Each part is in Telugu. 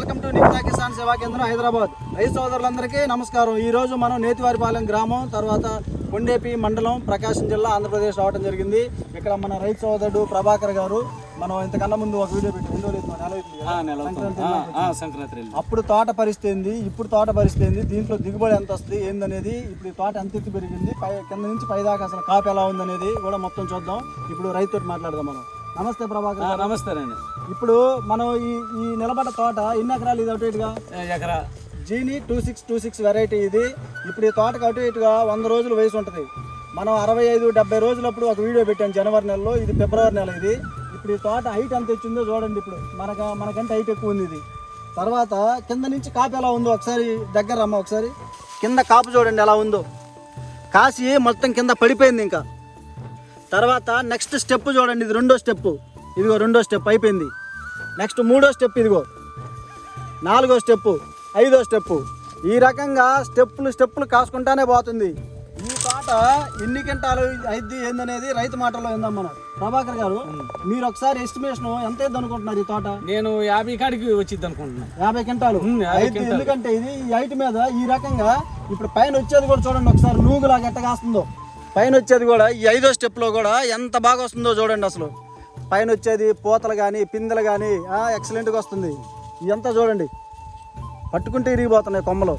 రాజేంద్ర హైదరాబాద్. రైతు సోదరులందరికీ నమస్కారం. ఈ రోజు మనం నేతివారిపాలెం గ్రామం తర్వాత కొండేపి మండలం ప్రకాశం జిల్లా ఆంధ్రప్రదేశ్ రావడం జరిగింది. ఇక్కడ మన రైతు సోదరుడు ప్రభాకర్ గారు మనం ఇంతకన్నా ముందు ఒక వీడియో పెట్టి రెండో నెల? సంక్రాంతి అప్పుడు తోట పరిస్థితి ఇప్పుడు తోట పరిస్థితి దీంట్లో దిగుబడి ఎంత వస్తుంది? ఏందనేది? ఇప్పుడు ఈ తోట ఎంత ఎత్తు పెరిగింది? పై కింద నుంచి పై దాకా అసలు కాపు ఎలా ఉందనేది కూడా మొత్తం చూద్దాం. ఇప్పుడు రైతుతో మాట్లాడదాం మనం. నమస్తే ప్రభాకర్ గారు. నమస్తేనండి. ఇప్పుడు మనం ఈ ఈ నిలబడ్డ తోట ఎన్ని ఎకరాలు ఇది అటు ఇటుగా? ఎకరా? జీని two six two six variety ఇది. ఇప్పుడు ఈ తోటకు అటు ఇటుగా వంద రోజులు వయసు ఉంటుంది. మనం అరవై ఐదు డెబ్బై రోజులప్పుడు ఒక వీడియో పెట్టాం జనవరి నెలలో. ఇది ఫిబ్రవరి నెల ఇది. ఇప్పుడు ఈ తోట హైట్ ఎంత వచ్చిందో చూడండి ఇప్పుడు. మనక మనకంటే హైట్ ఎక్కువ ఉంది ఇది. తర్వాత కింద నుంచి కాపు ఎలా ఉందో ఒకసారి దగ్గర రమ్మ ఒకసారి. కింద కాపు చూడండి ఎలా ఉందో. కాసి మొత్తం కింద పడిపోయింది ఇంకా. తర్వాత నెక్స్ట్ స్టెప్ చూడండి ఇది రెండో స్టెప్ ఇదిగో రెండో స్టెప్ అయిపోయింది. నెక్స్ట్ మూడో స్టెప్ ఇదిగో. నాలుగో స్టెప్ ఐదో స్టెప్ ఈ రకంగా స్టెప్పులు స్టెప్పులు కాసుకుంటానే పోతుంది. ఈ తోట ఎన్ని కింటాలు అయిద్ది ఏందనేది రైతు మాటలో విందాం మనం. ప్రభాకర్ గారు మీరు ఒకసారి ఎస్టిమేషన్ ఎంత అయింది అనుకుంటున్నారు ఈ తోట నేను యాభై కాడికి వచ్చింది అనుకుంటున్నా. యాభై క్వింటాలు ఎందుకంటే ఇది ఈ హైట్ మీద ఈ రకంగా ఇప్పుడు పైన వచ్చేది కూడా చూడండి ఒకసారి నూగులాగా ఎట్ట కాస్తుందో పైన వచ్చేది కూడా ఈ ఐదో స్టెప్లో కూడా ఎంత బాగా వస్తుందో చూడండి అసలు. పైన వచ్చేది పూతలు కానీ పిందెలు కానీ ఎక్సలెంట్గా వస్తుంది. ఇదంతా చూడండి. పట్టుకుంటే ఇరిగిపోతున్నాయి కొమ్మలు.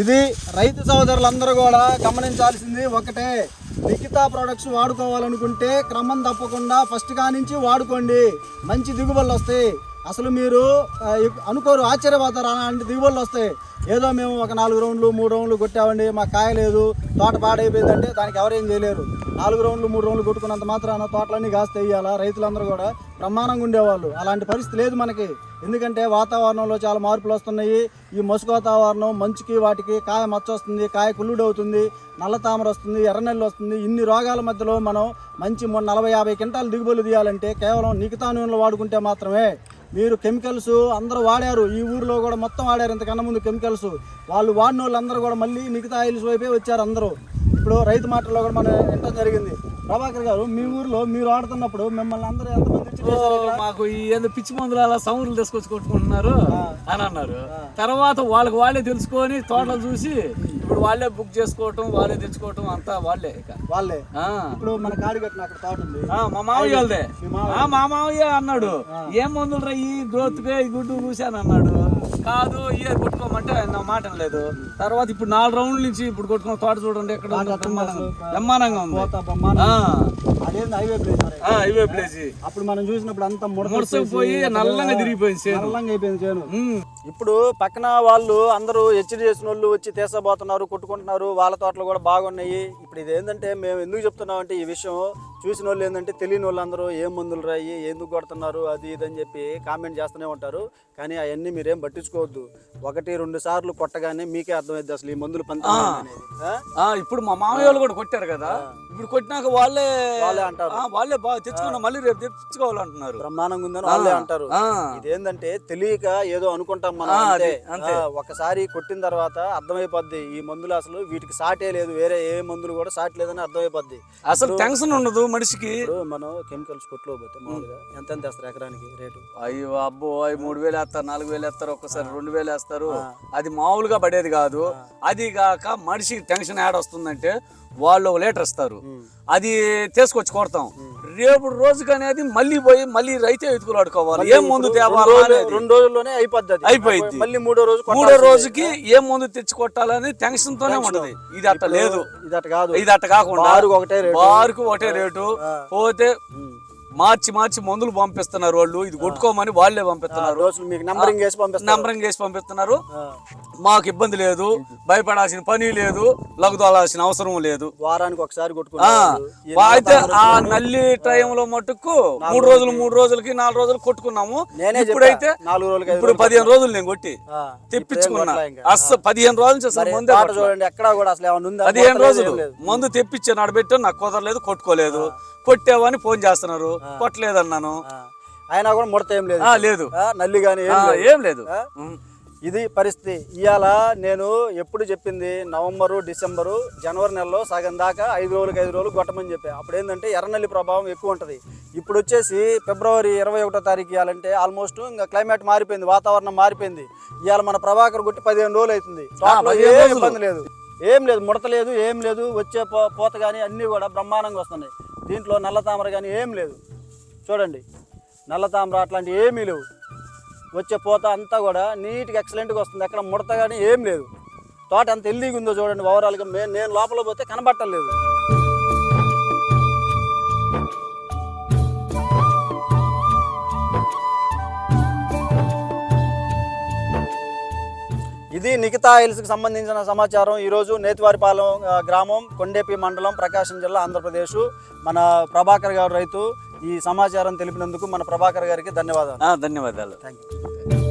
ఇది రైతు సోదరులందరూ కూడా గమనించాల్సింది ఒకటే. మిగతా ప్రొడక్ట్స్ వాడుకోవాలనుకుంటే క్రమం తప్పకుండా ఫస్ట్ కానించి వాడుకోండి. మంచి దిగుబడులు వస్తాయి. అసలు మీరు అనుకోరు ఆశ్చర్యపోతారు. అలాంటి దిగుబడులు వస్తాయి. ఏదో మేము ఒక నాలుగు రౌండ్లు మూడు రౌండ్లు కొట్టామండి మాకు కాయ లేదు తోట పాడైపోయిందంటే దానికి ఎవరేం చేయలేరు. నాలుగు రౌండ్లు మూడు రౌండ్లు కొట్టుకున్నంత మాత్రాన తోటలన్నీ కాస్తే వేయాలా? రైతులందరూ కూడా బ్రహ్మాండంగా ఉండేవాళ్ళు. అలాంటి పరిస్థితి లేదు మనకి. ఎందుకంటే వాతావరణంలో చాలా మార్పులు వస్తున్నాయి. ఈ మసుకు వాతావరణం మంచుకి వాటికి కాయ మచ్చ వస్తుంది కాయ కుళ్ళుడు అవుతుంది నల్ల తామర వస్తుంది ఎర్రనెల్లు వస్తుంది. ఇన్ని రోగాల మధ్యలో మనం మంచి నలభై యాభై క్వింటాలు దిగుబడులు తీయాలంటే కేవలం నికితా నూనెలు వాడుకుంటే మాత్రమే మీరు కెమికల్స్ అందరూ వాడారు. ఈ ఊర్లో కూడా మొత్తం వాడారు. ఇంతకన్నా ముందు కెమికల్స్ వాళ్ళు వాడిన వాళ్ళందరూ కూడా మళ్ళీ మిగతా ఆయిల్స్ వైపే వచ్చారు అందరూ. ఇప్పుడు రైతు మాటల్లో కూడా మనం వినటం జరిగింది. ప్రభాకర్ గారు మీ ఊర్లో మీరు ఆడుతున్నప్పుడు మిమ్మల్ని అందరూ ఎంతమంది? మాకు ఈ ఏదో పిచ్చి మందులు అలా సౌండ్లు తీసుకొచ్చి కొట్టుకుంటున్నారు అని అన్నారు. తర్వాత వాళ్ళకి వాళ్ళే తెలుసుకొని తోటలు చూసి ఇప్పుడు వాళ్ళే బుక్ చేసుకోవటం వాళ్ళే తెచ్చుకోవటం అంతా వాళ్ళే ఇక. వాళ్ళే. ఇప్పుడు మన కాడి కట్టిన అక్కడ తోట ఉంది. ఆ, మా మామయ్య వాళ్ళదే. మీ మామయ్య. అన్నాడు ఏం మందులు రా ఈ గ్రోత్ గుడ్డు చూశాను అన్నాడు. కాదు ఇయర్ కొట్టుకోమంటే నా మాట లేదు తర్వాత ఇప్పుడు నాలుగు రౌండ్ల నుంచి ఇప్పుడు కొట్టుకున్న తోట చూడండి ఎక్కడ బ్రహ్మాండంగా ఉంది. హైవే ప్లేస్ అప్పుడు మనం చూసినప్పుడు అంతా ముడసపోయి నల్లంగా తిరిగిపోయింది నల్లంగా అయిపోయింది చేను. ఇప్పుడు పక్కన వాళ్ళు అందరూ హెచ్చరి చేసిన వాళ్ళు వచ్చి తీసబోతున్నారు కొట్టుకుంటున్నారు. వాళ్ళ తోటలు కూడా బాగున్నాయి. ఇప్పుడు ఇది ఏంటంటే మేము ఎందుకు చెప్తున్నాం అంటే ఈ విషయం చూసిన వాళ్ళు ఏంటంటే తెలియని వాళ్ళందరూ ఏం మందులు రాయి ఎందుకు కొడుతున్నారు అది ఇది అని చెప్పి కామెంట్ చేస్తూనే ఉంటారు. కానీ అవన్నీ మీరేం పట్టించుకోవద్దు. ఒకటి రెండు సార్లు కొట్టగానే మీకే అర్థమైద్ది అసలు ఈ మందులు పంత ఆ? ఇప్పుడు మా మామయ్య వాళ్ళు కూడా కొట్టారు కదా. ఇప్పుడు కొట్టినాక వాళ్ళే వాళ్ళే అంటారు. వాళ్ళే బాగా తెచ్చుకున్నా మళ్ళీ రేపు తెచ్చుకోవాలంటున్నారు. బ్రహ్మాండంగా ఉందని వాళ్ళే అంటారు. ఇదేంటంటే తెలియక ఏదో అనుకుంటాం మనం అంతే. ఆ, ఒకసారి కొట్టిన తర్వాత అర్థమైపోద్ది ఈ మందులు అసలు వీటికి సాటే లేదు వేరే ఏ మందులు కూడా సాటి లేదని అర్థమైపోద్ది. అసలు టెన్షన్ ఉండదు మనిషికి మనం కెమికల్స్ కొట్లో పోతే మామూలుగా ఎంత ఎంత వేస్తారు ఎకరానికి రేటు? అయ్యో అబ్బో అయ్యి మూడు వేలు వేస్తారు నాలుగు వేలు వేస్తారు ఒక్కసారి రెండు వేలు వేస్తారు. అది మామూలుగా పడేది కాదు. అది కాక మనిషికి టెన్షన్ యాడ్ వస్తుందంటే వాళ్ళు ఒక లీటర్ ఇస్తారు. అది తీసుకొచ్చి కొడతాం. రేపు రోజుకి అనేది మళ్ళీ పోయి మళ్ళీ రైతే ఎత్తుకులాడుకోవాలి ఏం మందు తేవాలా. రెండు రోజుల్లో అయిపోద్ది అది. అయిపోయిద్ది. మళ్ళీ మూడో రోజు మూడో. రోజుకి ఏం మందు తెచ్చి కొట్టాలని టెన్షన్ తోనే ఉంటది. ఇది అట్ట లేదు. ఇది అట్ట కాదు. ఇది అట్ట కాకుండా బారుకు ఒకటే రేటు. పోతే. మార్చి మార్చి మందులు పంపిస్తున్నారు వాళ్ళు. ఇది కొట్టుకోమని వాళ్ళే పంపిస్తున్నారు. నంబరింగ్ వేసి పంపిస్తున్నారు. మాకు ఇబ్బంది లేదు భయపడాల్సిన పని లేదు లగుదోలాల్సిన అవసరం లేదు. వారానికి ఒకసారి అయితే ఆ నల్లి టైంలో మటుకు మూడు రోజులు. మూడు రోజులకి నాలుగు రోజులు కొట్టుకున్నాము. నేనే ఇప్పుడైతే నాలుగు రోజులకి ఇప్పుడు పదిహేను రోజులు నేను కొట్టి తెప్పించుకున్నా. అస్సలు పదిహేను రోజుల నుంచి మందే. చూడండి ఎక్కడా కూడా అసలు పదిహేను కొట్టలేదు, రోజులు. మందు తెప్పించి నాడబెట్టాను నాకు కుదరలేదు కొట్టుకోలేదు. కొట్టావని ఫోన్ చేస్తున్నారు. కొట్టలేదన్నాను. ఆ, అయినా కూడా ముడత ఏం లేదు. లేదు. నల్లి కానీ ఏం లేదు. ఇది పరిస్థితి. ఇవాళ నేను ఎప్పుడు చెప్పింది నవంబరు డిసెంబరు జనవరి నెలలో సగం దాకా ఐదు రోజులకి ఐదు రోజులు కొట్టమని చెప్పా. అప్పుడు ఏంటంటే ఎర్రనల్లి ప్రభావం ఎక్కువ ఉంటుంది. ఇప్పుడు వచ్చేసి ఫిబ్రవరి ఇరవై ఒకటో తారీఖు ఇవ్వాలంటే ఆల్మోస్ట్ ఇంకా క్లైమేట్ మారిపోయింది వాతావరణం మారిపోయింది. ఇవాళ మన ప్రభాకర్ గుట్టి పదిహేను రోజులు అవుతుంది. ఏ. ఇబ్బంది లేదు. ఏం లేదు ముడత లేదు ఏం లేదు వచ్చే పోత కానీ అన్నీ కూడా బ్రహ్మాండంగా వస్తున్నాయి. దీంట్లో నల్ల తామర కానీ ఏం లేదు. చూడండి. నల్ల తామర అట్లాంటివి ఏమీ లేవు. వచ్చే పోత అంతా కూడా నీట్గా ఎక్సలెంట్గా వస్తుంది. ఎక్కడ ముడత కానీ ఏం లేదు. తోట అంత హెల్దీగా ఉందో చూడండి ఓవరాల్గా. మే నేను లోపల పోతే కనబట్టలేదు ఇది నిఖితా హిల్స్కి సంబంధించిన సమాచారం. ఈరోజు నేతివారిపాలెం గ్రామం కొండేపి మండలం ప్రకాశం జిల్లా ఆంధ్రప్రదేశ్. మన ప్రభాకర్ గారు రైతు ఈ సమాచారం తెలిపినందుకు మన ప్రభాకర్ గారికి ధన్యవాదాలు. ధన్యవాదాలు. Thank you